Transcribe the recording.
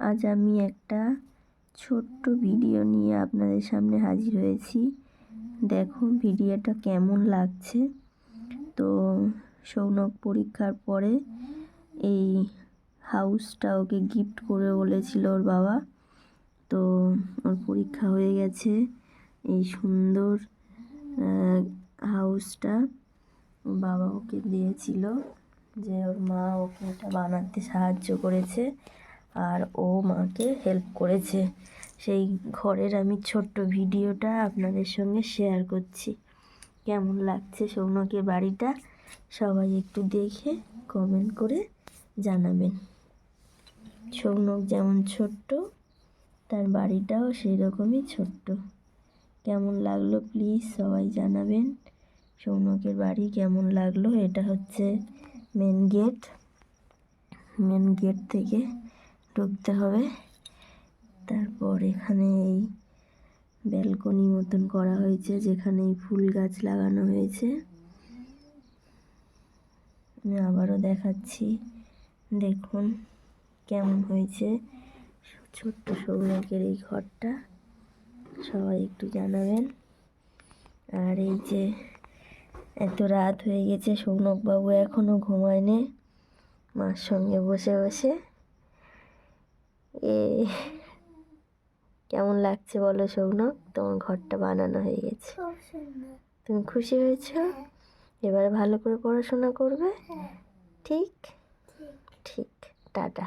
আজ আমি একটা ছোট্ট ভিডিও নিয়ে আপনাদের সামনে হাজির হয়েছি। দেখো, ভিডিওটা কেমন লাগছে? তো সৌনক পরীক্ষার পরে এই হাউসটা ওকে গিফট করে বলেছিল ওর বাবা। তো ওর পরীক্ষা হয়ে গেছে এই সুন্দর হাউসটা। বাবা ওকে দিয়েছিল যে ওর মা ওকে এটা বানাতে সাহায্য করেছে। আর ও মাকে হেল্প করেছে। সেই ঘরের আমি ছোট্ট ভিডিওটা আপনাদের সঙ্গে শেয়ার করছি। কেমন লাগছে সৌনকের বাড়িটা? সবাই একটু দেখে কমেন্ট করে জানাবেন। সৌনক যেমন ছোট্ট, তার বাড়িটাও সেই রকমই ছোট্ট। কেমন লাগল প্লিজ সবাই জানাবেন। সৌনকের বাড়ি কেমন লাগল? এটা হচ্ছে মেন গেট মেন গেট থেকে ঢুকতে হবে। তারপর এখানে এই ব্যালকনি মতন করা হয়েছে, যেখানে এই ফুল গাছ লাগানো হয়েছে। আমি আবারও দেখাচ্ছি। দেখুন কেমন হয়েছে। ছোট্ট সৌনকের এই ঘরটা, সবাই একটু জানাবেন। আর এই যে এত রাত হয়ে গেছে, সৌনকবাবু এখনও ঘুমায়নি। মার সঙ্গে বসে বসে এ কেমন লাগছে বলো সৌনক? তোমার ঘরটা বানানো হয়ে গেছে। তুমি খুশি হয়েছ? এবার ভালো করে পড়াশোনা করবে? ঠিক। ঠিক। টাটা।